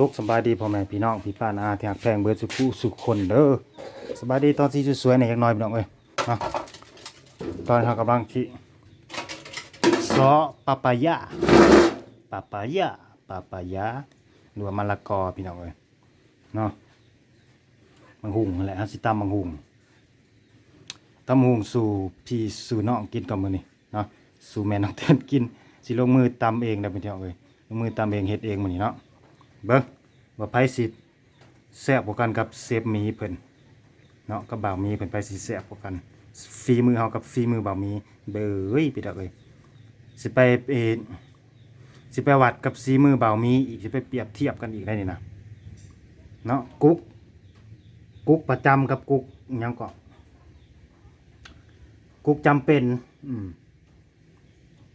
สุขสบายดีพ่อแม่พี่น้องพี่ป้านาอาที่หักแพงเบิดสุขผู้สุขคนเด้อสบายดีตอนสีสวยๆเนี่ยอย่างน้อยพี่น้องเอ้ยเนาะตอนเขากำลังที่ซอปาปายาปาปายาปาปายาหรือว่ามะละกอพี่น้องเอ้ยเนาะมังหุงนั่นแหละฮะสิตำมังหุงตำมังหุงสู่พี่สู่น้องกินก่อนมื้อนี้เนาะสู่แม่น้องเต้นกินสิลงมือตำเองนะพี่น้องเอ้ยลงมือตำเองเฮ็ดเองมือนี้เนาะ เบิ่งว่าไผสิแซ่บกว่ากันกับเซฟหมีเพิ่นเนาะกับบ่าวมีเพิ่นไผสิแซ่บกว่ากันฝีมือเฮากับฝีมือบ่าวมีเบ้ยพี่ดอกเอ้ยสิไปเอสิไปวัดกับฝีมือบ่าวมีอีกสิไปเปรียบเทียบกันอีกได้นี่นะเนาะกุ๊กกุ๊กประจำกับกุ๊กยังก็กุ๊กจำเป็นอืม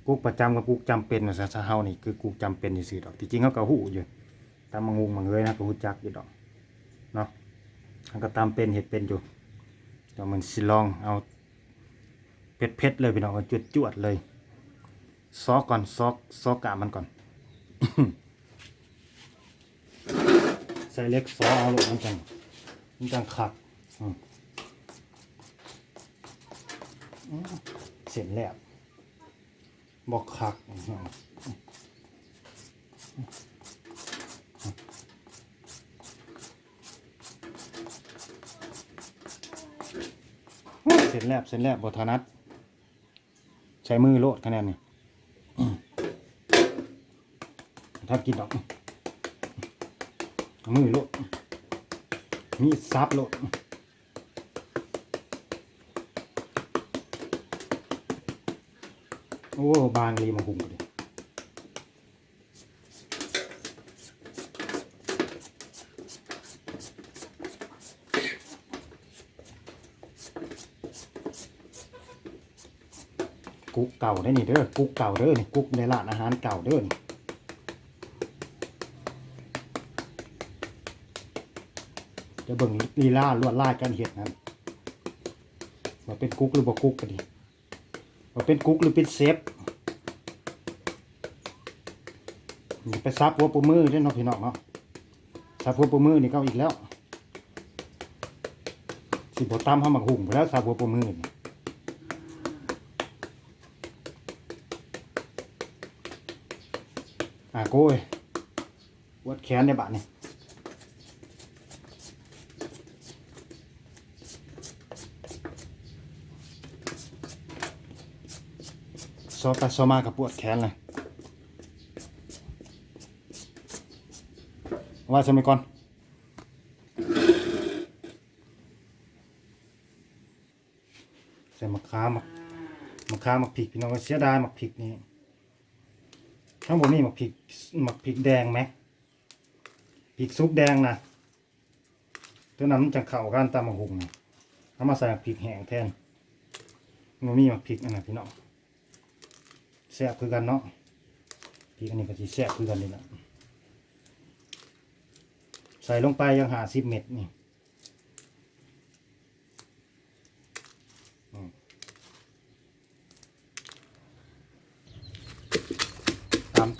กุ๊กประจำกับกุ๊กจำเป็นว่าซะเฮานี่คือกุ๊กจำเป็นซื่อๆดอกที่จริงเฮาก็ฮู้อยู่ ตามมังงมังเงยนะก็รู้จักอยู่ดอกเนาะมันก็ตามเป็นเห็ดเป็นอยู่เดี๋ยวมันสิลองเอาเผ็ดเผ็ดเลยพี่น้องจวดจวดเลย ซอกก่อนซอกซอกกะมันก่อน ใส่เล็กซอเอาลูกมันจังมันจังขัดเสร็จแล้วบอกขัก เส้นแลบเส้นแลบบทนัด ใช้มือโลดคะแนนนี่ถ้ากินดอก มือโลดมีซับโลดโอ้บางรีมาหุงดิกุ๊ก เก่าได้นี่เด้อกุ๊กเก่าเด้อนี่กุ๊กในร้านอาหารเก่าเด้อนี่จะเบิ่งลีลาลวดลายกันเห็ดนั้นว่าเป็นกุ๊กหรือบ่กุ๊กก็ดีว่าเป็นกุ๊กหรือเป็นเซฟนี่ไปซับหัวปูมือเด้เนาะพี่น้องเนาะซับหัวปูมือนี่ก็อาอีกแล้ว สิบตามห้ามักหุ่งไปแล้วซับหัวปูมือนี่ อ่าโก้ยวัดแขนในบ้านนี่ซอไปซอมากับปวดแขนเลยเอาไว้สมัยก่อนใส่มะขามมะมะขามมะพริกพี่น้องก็เสียดายมะพริกนี่ ทั้งหมดนี่หมักพริกหมักพริกแดงไหมพริกซุปแดงนะตัวนั้นมันจะเข้ากันตามมะฮุงนะเอามาใส่หมักพริกแห้งแทนมันมีหมักพริกนั่นนะพี่น้องแซ่บคือกันเนาะพริกอันนี้ก็จะแซ่บคือกันนี่แหละใส่ลงไปยังหาสิบเม็ดนี่อืม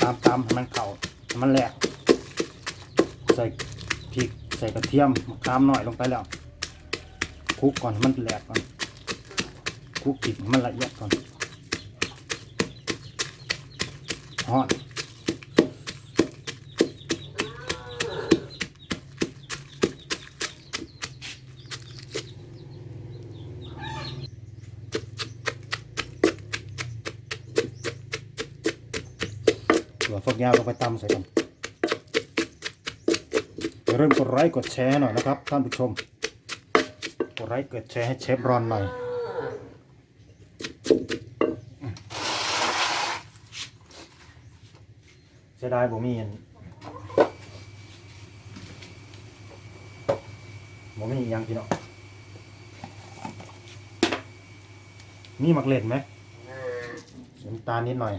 ตามให้มันเข่าให้มันแหลกใส่พริกใส่กระเทียมมะขามหน่อยลงไปแล้วคลุกก่อนให้มันแหลกก่อนคลุกพริกมันละเอียดก่อนฮอด ตักยาวลงไปตำใส่กันอย่มกดไลค์กดแชร์หน่อยนะครับท่านผู้ชม กดไลค์กดแชร์ให้เชฟรอนหน่อยเสียดายบ่มีอันบ่มีอิหยังพี่น้องมีหมักเล่นไหมน้ำตาลนิดหน่อย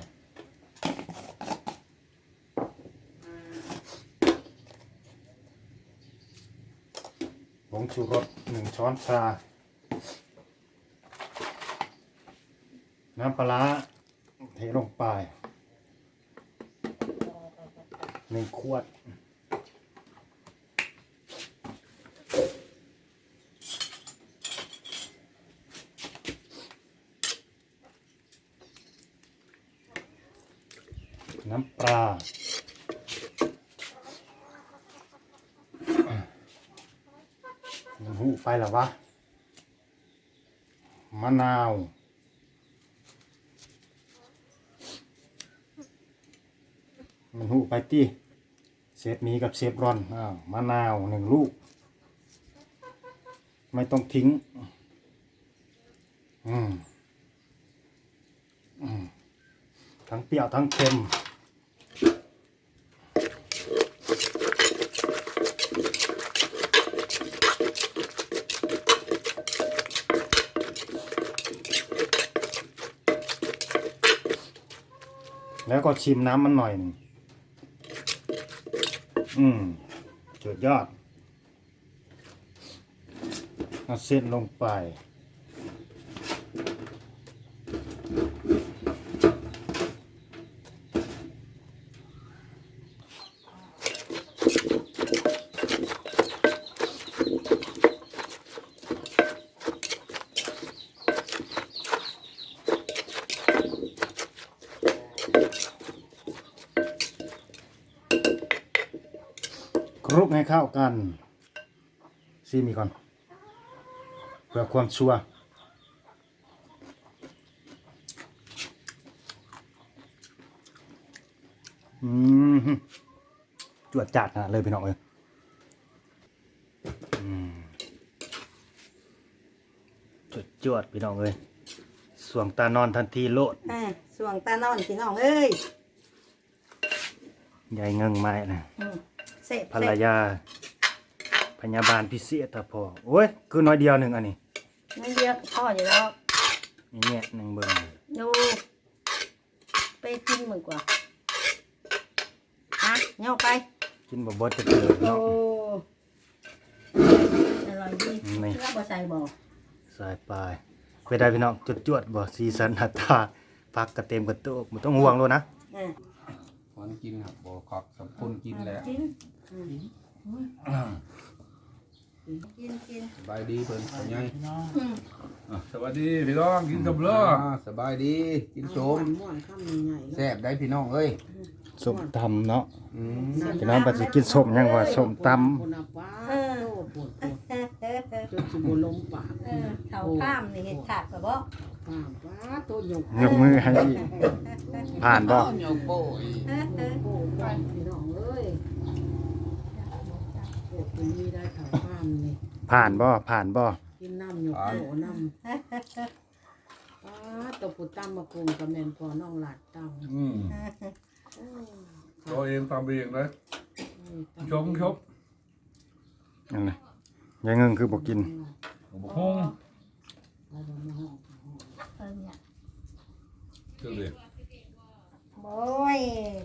ชูรสหนึ่งช้อนชา น้ำปลาเทลงไปหนึ่งขวด น้ำปลา น้ำหูไปแล้ววะมะนาวมันหูไปตีเซฟหมีกับเซฟรอนอ้าวมะนาวหนึ่งลูก ไม่ต้องทิ้ง อืม อืม ทั้งเปรี้ยวทั้งเค็ม แล้วก็ชิมน้ำมันหน่อยหนึ่งอืมจุดยอดเอาเส้นลงไป คลุ กให้เข้ากันซีมีก่อนเพื่อความชัวร์อืมฮึจวดจัดนะเลยพี่น้องเอ้ยอืมจวดจวดพี่น้องเอ้ยสวงตานอนทันทีโลดอ่าสวงตานอนพี่น้องเอ้ยใหญ่เงิงไม้นะอืมเสพภรรยาพ ยาบาลพิเศษตาพอโอ้ยคือน้อยเดียวหนึ่งอันนี้นั่นเดียวพ่ออยู่แล้วนี่เนี่ยหนึ่งเบิ่งดูไปกินมึงกว่าฮะเงี้ยไปกินบ่บ่จะเกิดโอ้เนาะอร่อยดีนี่เชื่อบ่ใส่บ่สายปลายไปได้พี่น้องจดจวดๆบ่สีสันหัตตาพักกระเต็มกระตุกบ่ต้องห่วงโลดนะอ่าคนกินครับบอกขอบสำคนกินแหล้ว กิน กินกินสบายดีเพิ่นเป็นไงอืมอะสวัสดีพี่น้องกินกับเลืออ่าสบายดีกินโสมม่วนข้ามใหญ่แซ่บได้พี่น้องเอ้ยส้มตำเนาะอืมพี่น้องบ่สิกินส้มยังว่าส้มตำคนอาป้าโตปวดปวดเออเออเออจนสิบลมปากเออเท้าข้ามนี่เห็ดขาดกับบ่ป้าป้าโตหยกยกมือให้อีกผ่านบ่หยกโป้ยเออเออโอ้ไปพี่น้องเอ้ย ปวดเป็นมีได้ข่าวข้ามนี่ผ่านบ่ผ่านบ่กินน้ำหยกโตน้ำป้าโตปุตตั้มมาปรุงกับแมนพอน้องหลาดตั้มอืมตัวเองทำเองนะชมชมนั่นน่ะยายเงิงคือบ่กินบอกฮงเออเนี่ยเจ้าเด็กโอ้ย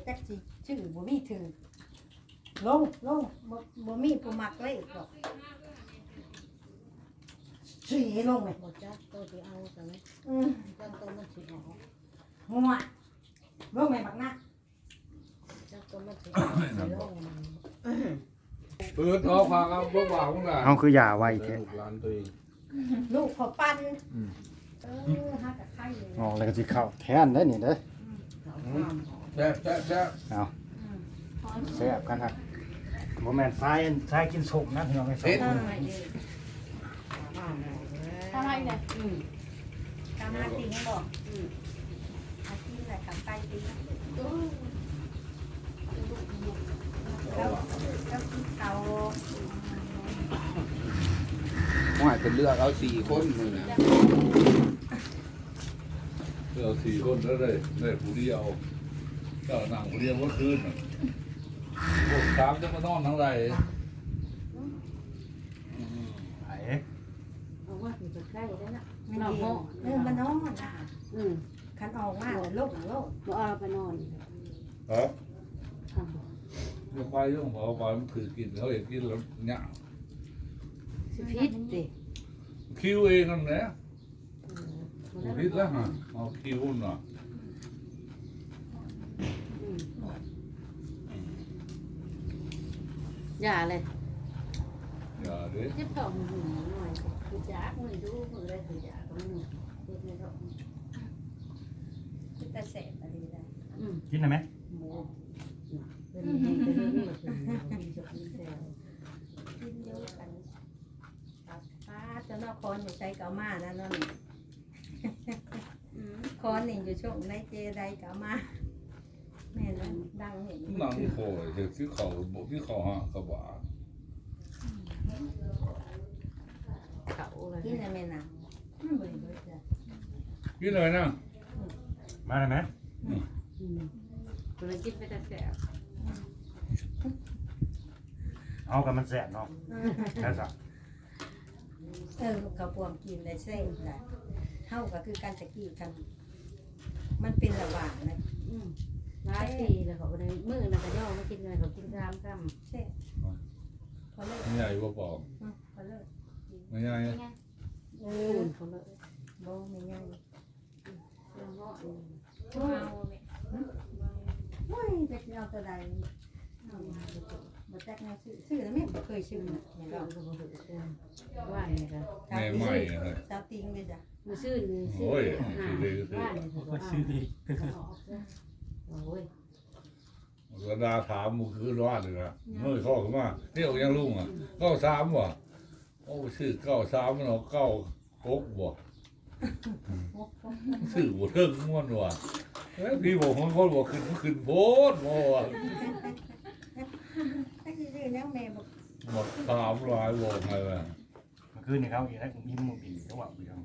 จักสิชื่อบ่มีถือ ลงลงบ่บ่มีผู้มักเลยหรอกสีลงไหมบอกจ้าโตที่เอาใช่ไหมอืมจ้าโตมันสิออกหัวลงไหมบักนะจ้าโตมันสิออกใส่ลงมันเปิดออกพาครับพวกบ่าวพวกน่ะเฮาคืออย่าไว้แท้ลูกหลานตัวเองลูกขอปั้นเออฮักกับไข่เลยออกแล้วก็สิเข้าแทนได้นี่เด้อข่าวข้ามออกแซ่บแซ่บแซ่บเอาแซ่บกันครับ บ่แม่นฟ้ายฟ้ายกินส้มนะพี่น้องไอ้ส้มข้ามออกแล้วอะไรเนี่ยอืมกำลังตีให้บอกอืมอาชีพอะไรกับไก่ตีแล้วแล้วเขาหอยเป็นเลือกเอาสี่คนมือนะเราสี่คนแล้วได้ได้ผู้เดียวเจ้านั่งผู้เดียวเมื่อคืน น่ะพวกสามจะมานอนทั้งไรไผเอาว่าอยู่ใกล้ๆได้นะไม่ดีเรื่องมันนอนนะอืมคันออกมาแล้วโลกโลกบ่เอาไปนอนฮะค่ะยังไปยังหมอไปมันถือกินเขาเองกินแล้วเนี่ยสิพิษดิคิวเองนั่นแหละคิดแล้วฮะเอาคิวน่ะ อย่าเลยอย่าดิที่อยหน่อยคือยากมือดูมือได้คือยากมือเจ็บไม่ท้องตาเสบอะไรได้กินได้ไหมหมูกินวนเยอะกันป้าจะนอกคอนอยู่ใช้เกามานะนั่นคอนหนึ่งอยู่ช่วงในเจได้เกามา ดังเห็นหนังโผล่เห็นที่เขาบอกที่เขาหากระบะเขาอะไรกินอะไรแม่น่ะอืมบ่ได้เบิดจ้ะกินเลยนะมาได้ไหมอืมคนละกินไปแต่แสบเอากันมันแสบเนาะแค่สักเออเขาปวมกินได้เส้นจ้ะเท่าก็คือการตะกี้กัน มันเป็นระหว่างนะอืม หลายปีแล้วเขาก็ได้มื้อน่ะก็ย่อมากินเลยเขากินสามคำเช่พอเลิกไม่ใหญ่กว่าปอมอืมพอเลิกไม่ใหญ่เออือมเขาเลยบ่ไม่ง่ายเรื่องเงาะอืมโอ้ยจะเอาตัวใดเอามาบ่จักแนวซื้อซื้อแล้วแม่บ่เคยซื้อนะอย่างเราเราก็บ่รู้เรื่องว่านี่ก็แม่ใหม่เลยสาวติงเลยจ้ะมือซื่อนี่ซื่โอ้ยหาชื่อดีว่านี่เขาก็เอาชื่อดีเอาออกซะ โอ้ยกระดาถามมึงคือร้านเลยนะเมื่อเข้าขึ้นมาเที่ยวยังลุงอะเก้าสามว่ะโอ้ชื่อเก้าสามมันเอาเก้าหกบ่โอ้โหสื่อบ่เทิงม่วนว่ะแล้วพี่บอกของคนบอกขึ้นขึ้นโพดบ่ว่ะถ้าสิซื้อแล้วแม่บอกบอกถามหลายบอกไงล่ะ เมื่อคืนนี่เขาอีกแล้วผมยิ้มมุมอิ่มเขาว่าเบี้ยง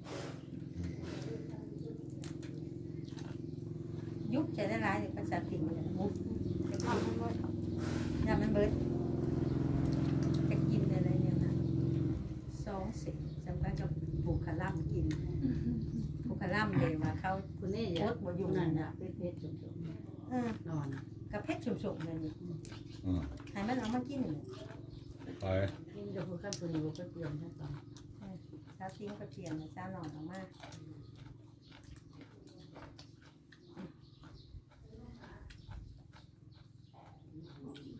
ยุบใจได้หลายเลยภาษาติงเนี่ยมุกเอามันบ่อย่ามันเบิดจะกินอะไรเนี่ยนะสองสิบสำคัญกับผูกขล่ำกินผูกขล่ำเลยว่าเขาคุณนี่อย่าโคตรอยู่นั่นน่ะเพชรเพชรจุ่มเออๆนอนกับเพชรชุ่มๆเลยนี่อืมให้มันเอามากินนี่ไปกินเดี๋ยวพวกกันตัวนี้บ่ก็เปลี่ยนทั้งสองเช้าทิ้งก็เปลี่ยนเช้านอนออกมา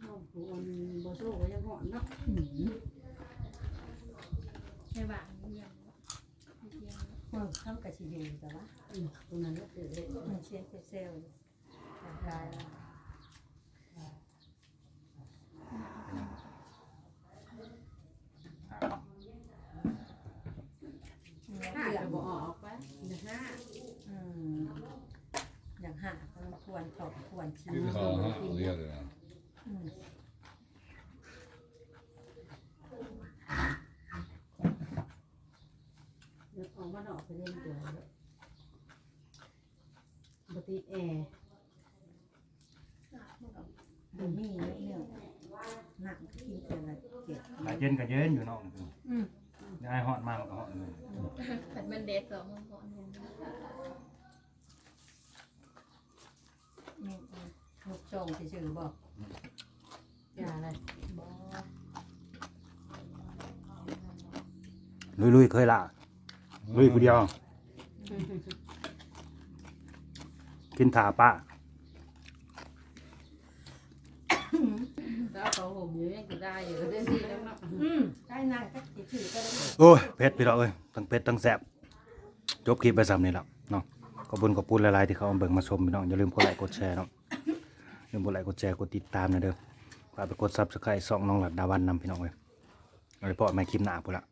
เฮาผู้มันบ่สู้ก็ยังหอน เนาะในบ้านนี่ยังไม่เที่ยงเออเขากระชิอยูแต่ว่าอืมตรงนั้นก็คือเด็กมันเชียนเซลล์ตายแล้วเนี่ยห้าเบื่อก็บ่ออกไปเดี๋ยวห้าอืมอย่างหามันควรถกควรชิกินข้าวฮะเรียกเลยนะ อืม เดี๋ยวออกมาดอกไปเล่นตัวแล้วบ่ติดแอร์ บ่มีเนื้อหนักกินเท่าไหร่เจ็บ หลา ยเย็นก็เย็นอยู่เนาะอืมได้ฮอดมามันก็ฮอดเลยผัดมันเด็ดสองมันก่อนเนี่ยนี่ลูกจงซื่อๆบอกอย่าอะไรบ่ลุยลุยๆเคยละลุยผู้เดียว กินถาป้า ถ้าเขาห่ มอยู่ยังก็ได้อยู่ก็ได้สิแล้วเนาะอืมได้นางก็สิถือก็ได้โอ้ยเผ็ดพี่น้องเอ้ยทั้งเผ็ดทั้งแซ่บจบคลิปไปซ้ำนี่แล้วเนาะขอบคุณขอบคุณหลายๆที่เขาเอาเบิ่งมาชมพี่น้องอย่าลืมกดไลค์กดแชร์เนาะอย่าลืมกดไลค์กดแชร์กดติดตามนะเด้อฝากไปกด Subscribe ช่องน้องหลัดดาวันนำพี่น้องเอ้ยเอาไปพอแม่คลิปหน้าพุ่นละ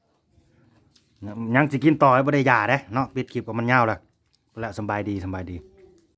ยังสิกินต่อให้บ่ได้ยาเด้เนาะปิดคลิปก็มันยาวละพุ่นละสำบายดีสำบายดี